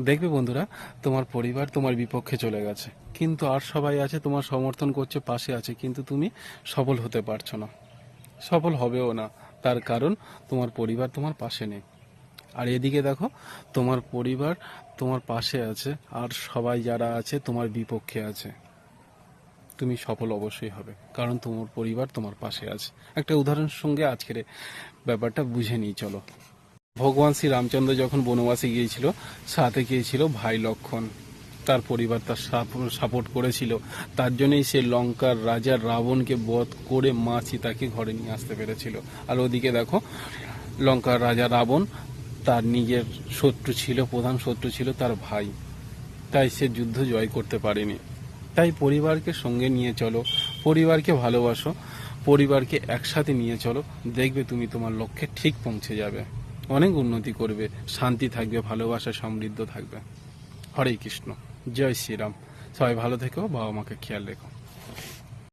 দেখবে বন্ধুরা, তোমার পরিবার তোমার বিপক্ষে চলে গেছে। কিন্তু আর সবাই আছে, তোমার সমর্থন করছে, পাশে আছে, কিন্তু তুমি সফল হতে পারছ না। সফল হবেও না। তার কারণ, তোমার পরিবার তোমার পাশে নেই। আর এদিকে দেখো, তোমার পরিবার তোমার পাশে আছে, আর সবাই যারা আছে, তোমার বিপক্ষে আছে। তুমি সফল অবশ্যই হবে, কারণ তোমার পরিবার তোমার পাশে আছে। একটা উদাহরণের সঙ্গে আজকের ব্যাপারটা বুঝে নিই, চলো। ভগবান শ্রী রামচন্দ্র যখন বনবাসে গিয়েছিল, সাথে গিয়েছিল ভাই লক্ষণ। তার পরিবার তার সাপোর্ট করেছিল। তার জন্যই সে লঙ্কার রাজা রাবণকে বধ করে মা সীতাকে ঘরে নিয়ে আসতে পেরেছিল। আর ওদিকে দেখো, লঙ্কার রাজা রাবণ তার নিজের শত্রু ছিল, প্রধান শত্রু ছিল তার ভাই। তাই সে যুদ্ধ জয় করতে পারেনি। তাই পরিবারকে সঙ্গে নিয়ে চলো, পরিবারকে ভালোবাসো, পরিবারকে একসাথে নিয়ে চলো। দেখবে তুমি তোমার লক্ষ্যে ঠিক পৌঁছে যাবে। অনেক উন্নতি করবে, শান্তি থাকবে, ভালোবাসা, সমৃদ্ধ থাকবে। হরে কৃষ্ণ, জয় শ্রীরাম। সবাই ভালো থেকো বাবা মাকে খেয়াল রেখো।